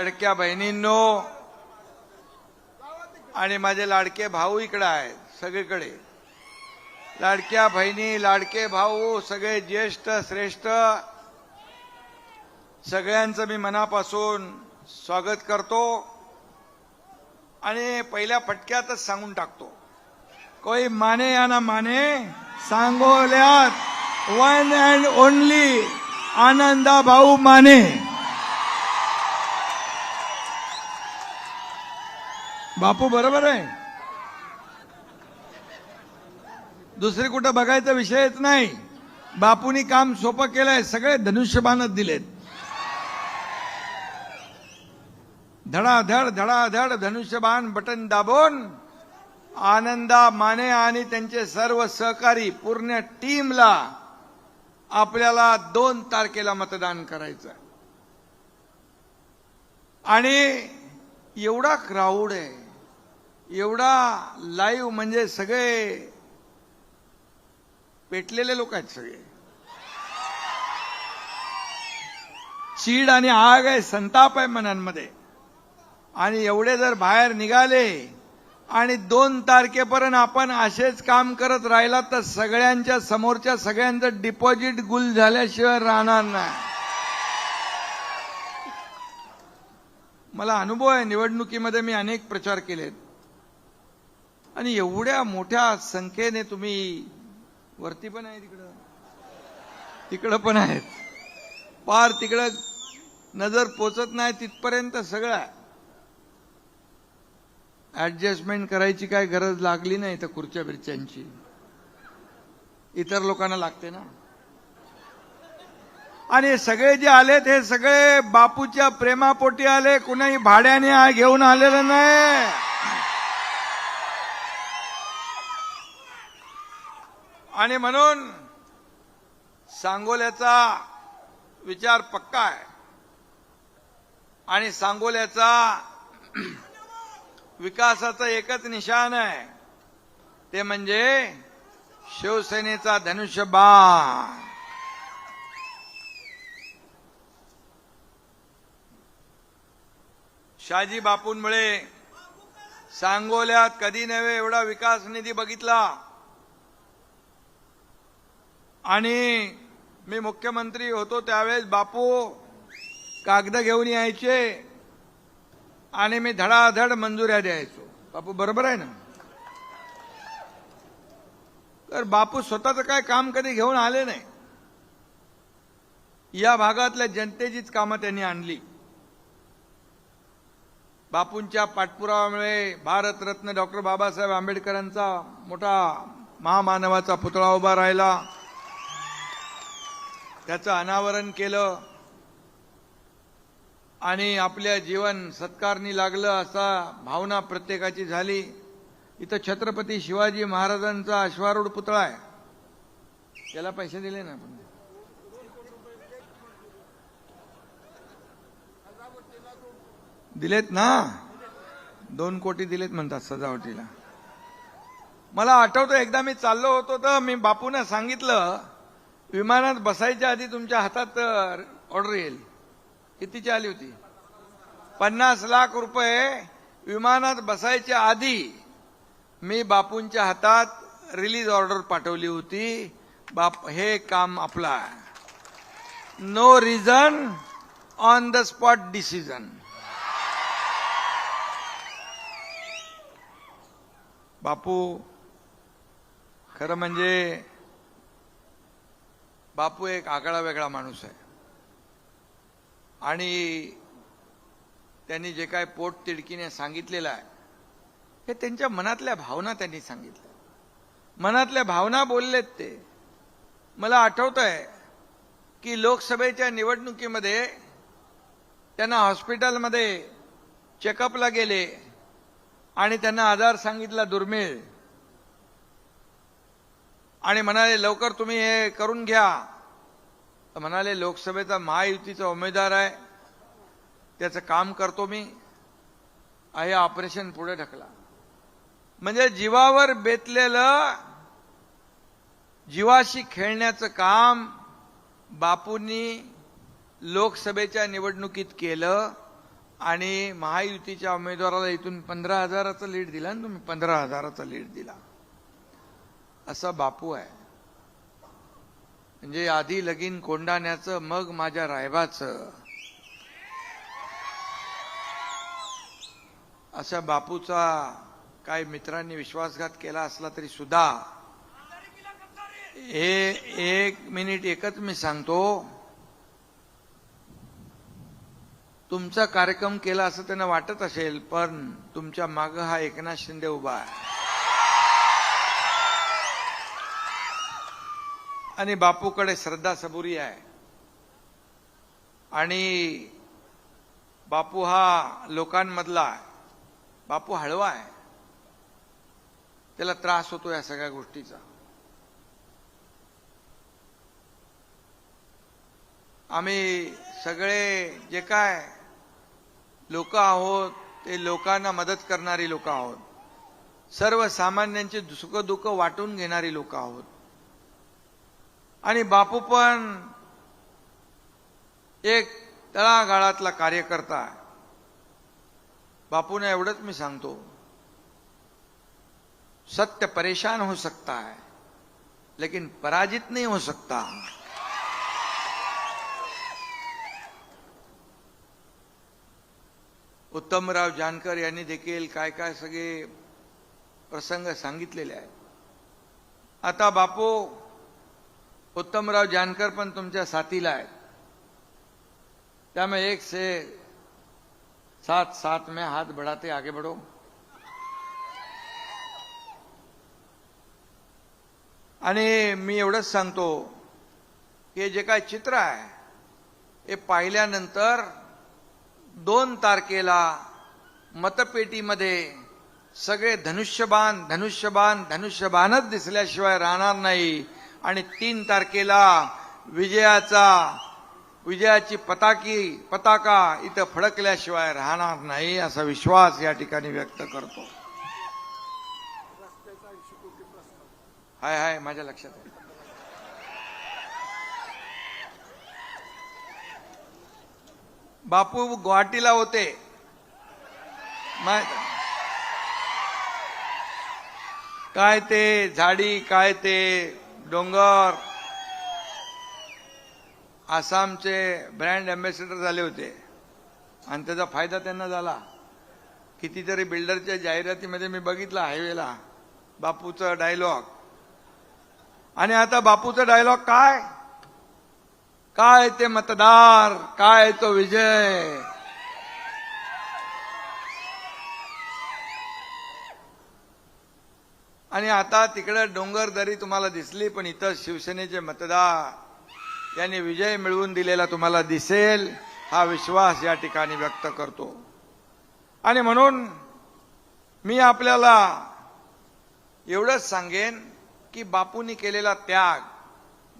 लाडक्या बहिणींनो आणि माझे लाडके भाऊ इकडे आहेत सगळीकडे. लाडक्या बहिणी लाडके भाऊ सगळे ज्येष्ठ श्रेष्ठ सगळ्यांचं मी मनापासून स्वागत करतो आणि पहिल्या फटक्यातच सांगून टाकतो. कोई माने या ना माने सांगोल्यात one and only Ananda Bhau Mane. Bapu बरोबर आहे. दुसरी कुठं बघायचा विषयच नाही. बापूनी काम सोपं केलंय सगळे धनुष्यबाणच दिलेत. धडाधड धडाधड धनुष्यबाण बटन दाबून आनंदा माने आणि त्यांचे सर्व सहकारी पूर्ण टीमला आपल्याला दोन तारखेला मतदान करायचं आणि एवढा क्राऊड आहे. एवढा लाईव्ह म्हणजे सगळे पेटलेले लोक आहेत सगळे. चीड आणि आग आहे संताप आहे मनांमध्ये. आणि एवढे जर बाहेर निघाले आणि दोन तारखेपर्यंत आपण असेच काम करत राहिला तर सगळ्यांच्या समोरच्या सगळ्यांचं डिपॉझिट गुल झाल्याशिवाय राहणार नाही. मला अनुभव आहे निवडणुकीमध्ये मी अनेक प्रचार केलेत. आणि एवढ्या मोठ्या संख्येने तुम्ही वरती पण आहे तिकडं तिकडं पण आहेत. पार तिकडं नजर पोचत नाही तिथपर्यंत सगळं आहे. ऍडजस्टमेंट करायची काय गरज लागली नाही तर खुर्च्या बिरच्यांची इतर लोकांना लागते ना. आणि सगळे जे आलेत हे सगळे बापूच्या प्रेमापोटी आले कुणाही भाड्याने घेऊन आलेलं नाही. आणि म्हणून सांगोल्याचा विचार पक्का आहे. आणि सांगोल्याचा विकासाचं एकच निशान आहे. ते म्हणजे शिवसेनेचा धनुष्यबाण. शाजी बापूंमुळे सांगोल्यात कधी नव्हे एवढा विकास निधी बघितला. आणि मी मुख्यमंत्री होतो त्यावेळेस बापू कागद घेऊन यायचे आणि मी धडाधड मंजुऱ्या द्यायचो. बापू बरोबर आहे ना? तर बापू स्वतःचं काय काम कधी घेऊन आले नाही. या भागातल्या जनतेचीच कामं त्यांनी आणली. बापूंच्या पाठपुराव्यामुळे भारतरत्न डॉक्टर बाबासाहेब आंबेडकरांचा मोठा महामानवाचा पुतळा उभा राहिला. त्याचं अनावरण केलं. आणि आपल्या जीवन सत्कारणी लागलं असा भावना प्रत्येकाची झाली. इथं छत्रपती शिवाजी महाराजांचा अश्वारूढ पुतळा आहे. त्याला पैसे दिले ना आपण? दिलेत ना? दोन कोटी दिलेत म्हणतात सजावटीला. मला आठवतं एकदा मी चाललो होतो तर मी बापूनं सांगितलं विमानात बसायच्या आधी तुमच्या हातात ऑर्डर येईल. कितीची आली होती? पन्नास लाख रुपये विमानात बसायच्या आधी मी बापूंच्या हातात रिलीज ऑर्डर पाठवली होती. बाप हे काम आपला no reason on the spot decision बापू खरं म्हणजे बापू एक आगळा वेगळा माणूस आहे. आणि त्यांनी जे काय पोट तिडकीने सांगितलेलं आहे हे त्यांच्या मनातल्या भावना त्यांनी सांगितल्या. मनातल्या भावना बोललेत ते. मला आठवत आहे की लोकसभेच्या निवडणुकीमध्ये त्यांना हॉस्पिटलमध्ये चेकअपला गेले. आणि त्यांना आजार सांगितला दुर्मिळ. आणि म्हणाले लवकर तुम्ही हे करून घ्या. म्हणाले लोकसभेचा महायुतीचा उमेदवार आहे. त्याचं काम करतो मी. हे ऑपरेशन पुढे ढकला. म्हणजे जीवावर बेतलेलं जीवाशी खेळण्याचं काम बापूंनी लोकसभेच्या निवडणुकीत केलं. आणि महायुतीच्या उमेदवाराला इथून पंधरा हजाराचं लीड दिला ना तुम्ही पंधरा हजाराचा लीड दिला. असा बापू आहे. म्हणजे आधी लगीन कोंडाण्याचं मग माझ्या रायबाचं. अशा बापूचा काय मित्रांनी विश्वासघात केला असला तरी सुद्धा हे एक मिनिट एकच मी सांगतो. तुमचा कार्यक्रम केला असं त्यांना वाटत असेल पण तुमच्या माग हा एकनाथ शिंदे उभा आहे. आणि बापूकडे श्रद्धा सबुरी आहे. आणि बापू हा लोकांमधला आहे. बापू हळवा आहे. त्याला त्रास होतो या सगळ्या गोष्टीचा. आम्ही सगळे जे काय लोक आहोत ते लोकांना मदत करणारी लोक आहोत. सर्वसामान्यांचे सुखदुःख वाटून घेणारी लोक आहोत. आणि बापू पण एक तळागाळातला कार्यकर्ता आहे. बापूने एवढंच मी सांगतो. सत्य परेशान हो सकता है लेकिन पराजित नहीं हो सकता उत्तमराव जानकर यांनी देखील काय काय सगळे प्रसंग सांगितलेले आहेत. आता बापू उत्तमराव जानकर पण तुमच्या साथीला आहेत. त्यामुळे एक से साथ साथ में हात बढ़ाते आगे बढ़ो. आणि मी एवढंच सांगतो की जे काय चित्र आहे हे पाहिल्यानंतर दोन तारखेला मतपेटीमध्ये सगळे धनुष्यबाण धनुष्यबाण धनुष्यबाणच दिसल्याशिवाय राहणार नाही. आणि तीन तारखेला विजयाचा विजयाची पताकी पताका इथं फडकल्याशिवाय राहणार नाही असा विश्वास या ठिकाणी व्यक्त करतो. हाय हाय माझ्या लक्षात बापू गुवाहाटीला होते. काय ते झाडी काय ते डोंगर. आसामचे ब्रँड अम्बॅसेडर झाले होते. आणि त्याचा फायदा त्यांना झाला. कितीतरी बिल्डरच्या जाहिरातीमध्ये मी बघितला हायवेला. बापूचा डायलॉग आणि आता बापूचा डायलॉग काय? काय ते मतदार काय तो विजय? आणि आता तिकडे डोंगरदरी तुम्हाला दिसली पण इथं शिवसेनेचे मतदार यांनी विजय मिळवून दिलेला तुम्हाला दिसेल हा विश्वास या ठिकाणी व्यक्त करतो. आणि म्हणून मी आपल्याला एवढंच सांगेन की बापूंनी केलेला त्याग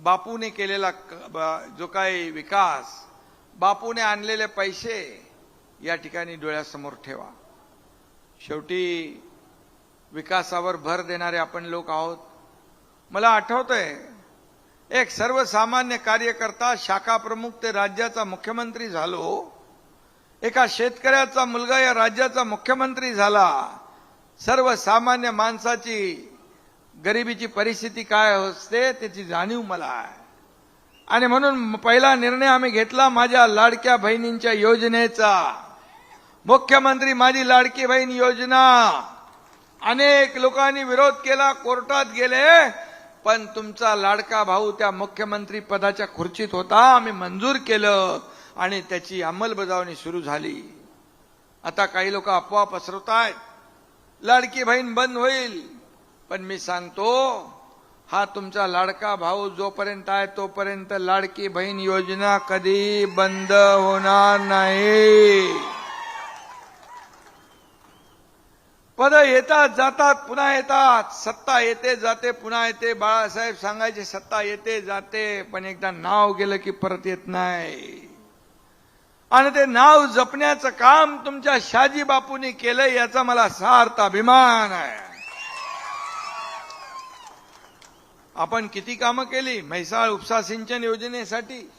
बापूने केलेला क- जो काही विकास बापूने आणलेले पैसे या ठिकाणी डोळ्यासमोर ठेवा. शेवटी विकासावर भर देणारे आपण लोक आहोत. मला आठवतंय एक सर्वसामान्य कार्यकर्ता शाखा प्रमुख ते राज्याचा मुख्यमंत्री झालो. एका शेतकऱ्याचा मुलगा या राज्याचा मुख्यमंत्री झाला. सर्वसामान्य माणसाची गरिबीची परिस्थिती काय असते त्याची जाणीव मला आहे. आणि म्हणून पहिला निर्णय आम्ही घेतला माझ्या लाडक्या बहिणींच्या योजनेचा. मुख्यमंत्री माझी लाडकी बहीण योजना. अनेक लोकांनी विरोध केला कोर्टात गेले पण तुमचा लाडका भाऊ त्या मुख्यमंत्री पदाच्या खुर्चीत होता आम्ही मंजूर केलं आणि त्याची अंमलबजावणी सुरू झाली. आता काही लोक अफवा पसरवत आहेत लाडकी बहीण बंद होईल. पण मी सांगतो हा तुमचा लाडका भाऊ जोपर्यंत आहे तोपर्यंत लाडकी बहीण योजना कधी बंद होणार नाही. पद येतात जातात पुन्हा येतात. सत्ता येते जाते पुन्हा येते. बाळासाहेब सांगायचे सत्ता येते जाते. पण एकदा नाव गेलं की परत येत नाही. आणि ते नाव जपण्याचं काम तुमच्या शाजी बापूंनी केलंय याचा मला सार्थ अभिमान आहे. आपण किती कामं केली? म्हैसाळ उपसा सिंचन योजनेसाठी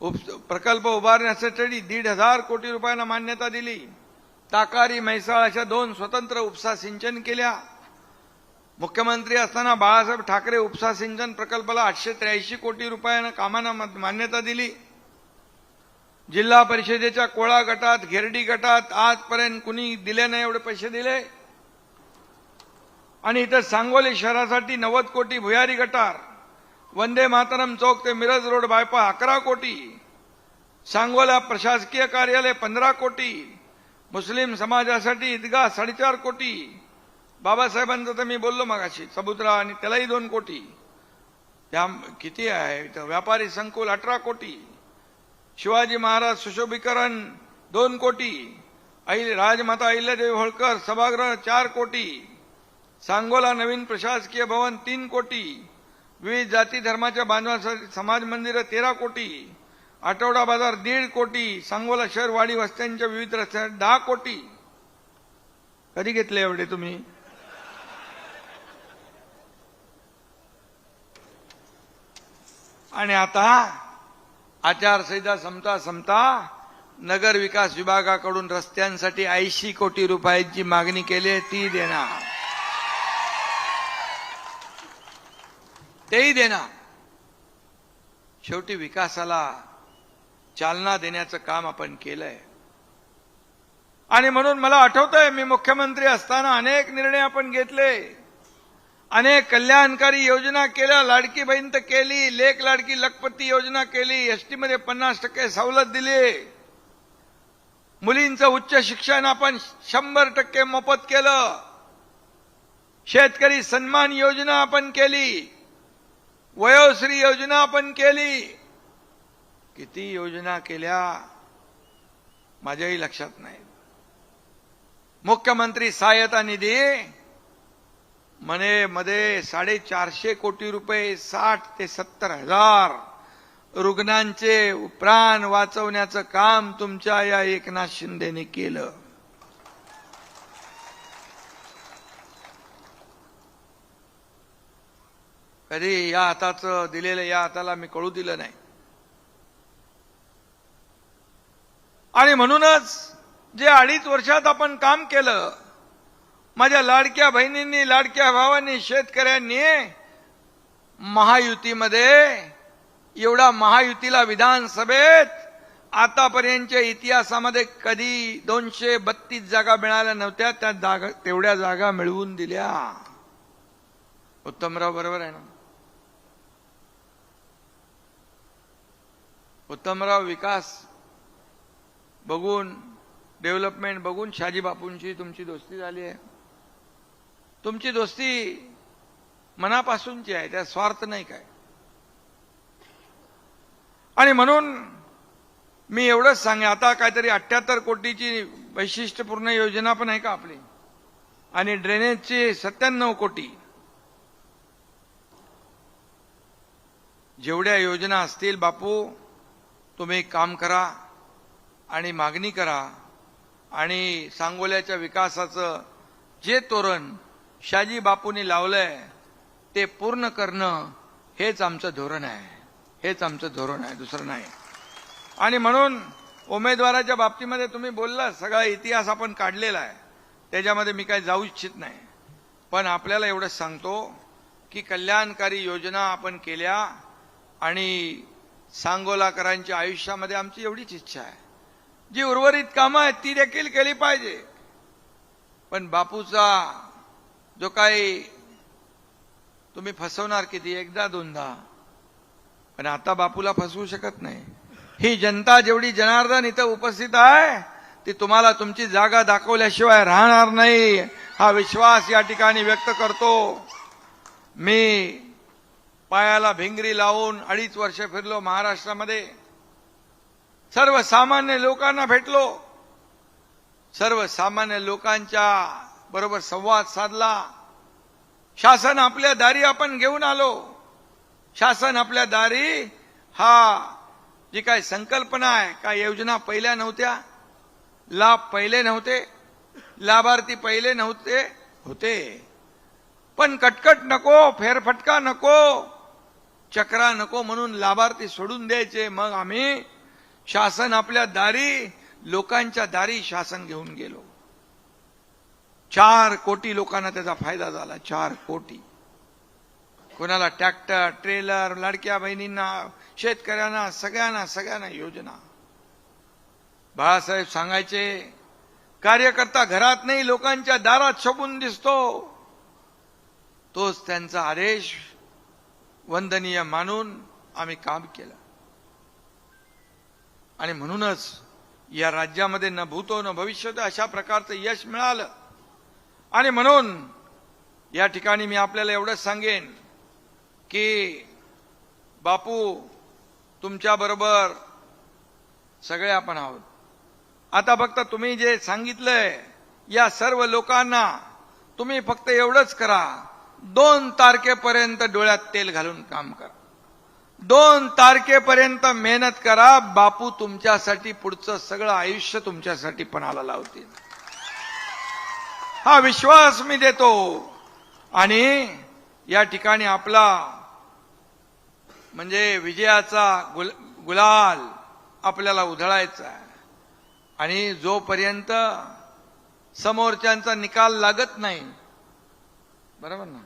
उप- प्रकल्प उभारण्यासाठी दीड हजार कोटी रुपयांना मान्यता दिली. ताकारी म्हैसाळ अशा दोन स्वतंत्र उपसा सिंचन केल्या. मुख्यमंत्री असताना बाळासाहेब ठाकरे उपसा सिंचन प्रकल्पाला आठशे त्र्याऐंशी कोटी रुपयानं कामांना मान्यता दिली. जिल्हा परिषदेच्या कोळा गटात घेरडी गटात आजपर्यंत कुणी दिले नाही एवढे पैसे दिले. आणि इथं सांगोली शहरासाठी नव्वद कोटी भुयारी गटार वंदे मातरम चौक ते मिरज रोड बायपास अकरा कोटी सांगोला प्रशासकीय कार्यालय पंधरा कोटी मुस्लिम समाजासाठी ईदगाह साडेचार कोटी. बाबासाहेबांचं तर मी बोललो मगाशी सबुद्रा आणि त्यालाही दोन कोटी. त्या किती आहे? इथं व्यापारी संकुल अठरा कोटी. शिवाजी महाराज सुशोभीकरण दोन कोटी. आई राजमाता अहिल्यादेवी होळकर सभागृह चार कोटी. सांगोला नवीन प्रशासकीय भवन तीन कोटी. विविध जाती धर्माच्या बांधवांसाठी समाज मंदिरं तेरा कोटी. आठवडा बाजार दीड कोटी. सांगोला शहर वाडी वस्त्यांच्या विविध रस्त्यात दहा कोटी. कधी घेतले एवढे तुम्ही? आणि आता आचारसंहिता संपता संपता नगर विकास विभागाकडून रस्त्यांसाठी ऐंशी कोटी रुपयांची मागणी केली आहे ती देणार. तेही देना शेवटी विकासाला चालना देण्याचं काम आपण केलंय. आणि म्हणून मला आठवतंय मी मुख्यमंत्री असताना अनेक निर्णय आपण घेतले. अनेक कल्याणकारी योजना केल्या लाडकी बहीण तर केली लेख लाडकी लखपती योजना केली एसटीमध्ये पन्नास टक्के सवलत दिली. मुलींचं उच्च शिक्षण आपण शंभर टक्के मोफत केलं. शेतकरी सन्मान योजना आपण केली. वयोश्री योजना आपण केली. किती योजना केल्या? माझ्याही लक्षात नाही. मुख्यमंत्री सहायता निधी म्हणे मध्ये साडेचारशे कोटी रुपये साठ ते सत्तर हजार रुग्णांचे प्राण वाचवण्याचं काम तुमच्या या एकनाथ शिंदेने केलं. कधी या हाताचं दिलेलं या हाताला मी कळू दिलं नाही. आणि म्हणूनच जे अडीच वर्षात आपण काम केलं माझ्या लाडक्या बहिणींनी लाडक्या भावांनी शेतकऱ्यांनी महायुतीमध्ये एवढा महायुतीला विधानसभेत आतापर्यंतच्या इतिहासामध्ये कधी दोनशे बत्तीस जागा मिळाल्या नव्हत्या त्या जागा तेवढ्या जागा मिळवून दिल्या. उत्तमराव बरोबर आहे ना? उत्तमराव विकास बघून डेव्हलपमेंट बघून शाजी बापूंची तुमची दोस्ती झाली आहे. तुमची दोस्ती मनापासूनची आहे त्या स्वार्थ नाही काय. आणि म्हणून मी एवढंच सांगे आता काहीतरी अठ्याहत्तर कोटीची वैशिष्ट्यपूर्ण योजना पण आहे का आपली? आणि ड्रेनेजची सत्त्याण्णव कोटी. जेवढ्या योजना असतील बापू तुम्ही काम करा आणि मागणी करा आणि सांगोल्याच्या विकासाचं जे तोरण शाजी बापूंनी लावलंय ते पूर्ण करणं हेच आमचं धोरण आहे. हेच आमचं धोरण आहे दुसरं नाही. आणि म्हणून उमेदवाराच्या बाबतीमध्ये तुम्ही बोलला सगळा इतिहास आपण काढलेला आहे. त्याच्यामध्ये मी काही जाऊ इच्छित नाही. पण आपल्याला एवढंच सांगतो की कल्याणकारी योजना आपण केल्या आणि सांगोलाकरांच्या आयुष्यामध्ये आमची एवढीच इच्छा आहे. जी उर्वरित कामं आहेत ती देखील केली पाहिजे. पण बापूचा जो काही तुम्ही फसवणार किती एकदा दोनदा. पण आता बापूला फसवू शकत नाही. ही जनता जेवढी जनार्दन इथं उपस्थित आहे ती तुम्हाला तुमची जागा दाखवल्याशिवाय राहणार नाही. हा विश्वास या ठिकाणी व्यक्त करतो. मी पायाला भिंगरी लावून अडीच वर्ष फिरलो महाराष्ट्रामध्ये. सर्वसामान्य लोकांना भेटलो. सर्वसामान्य लोकांच्या बरोबर संवाद साधला. शासन आपल्या दारी आपण घेऊन आलो. शासन आपल्या दारी हा जी काय संकल्पना आहे काय योजना पहिल्या नव्हत्या. लाभ पहिले नव्हते. लाभार्थी पहिले नव्हते होते. पण कटकट नको फेरफटका नको. चक्रा नको म्हणून लाभार्थी सोडून द्यायचे. मग आम्ही शासन आपल्या दारी लोकांच्या दारी शासन घेऊन गेलो. चार कोटी लोकांना त्याचा फायदा झाला. चार कोटी. कोणाला ट्रॅक्टर ट्रेलर लाडक्या बहिणींना शेतकऱ्यांना सगळ्यांना सगळ्यांना योजना. बाळासाहेब सांगायचे कार्यकर्ता घरात नाही लोकांच्या दारात छपून दिसतो. तोच त्यांचा आदेश वंदनीय मानून आम्ही काम केलं. आणि म्हणूनच या राज्यामध्ये न भूतो न भविष्य अशा प्रकारचं यश मिळालं. आणि म्हणून या ठिकाणी मी आपल्याला एवढंच सांगेन की बापू तुमच्या बरोबर सगळे आपण आहोत. आता फक्त तुम्ही जे सांगितलंय या सर्व लोकांना तुम्ही फक्त एवढंच करा. दोन तारखेपर्यंत डोळ्यात तेल घालून काम करा. दोन तारखेपर्यंत मेहनत करा बापू तुमच्यासाठी पुढचं सगळं आयुष्य तुमच्यासाठी पणाला लावतील. हा विश्वास मी देतो. आणि या ठिकाणी आपला म्हणजे विजयाचा गुल गुलाल आपल्याला उधळायचा आहे. आणि जोपर्यंत समोरच्यांचा निकाल लागत नाही बरोबर ना?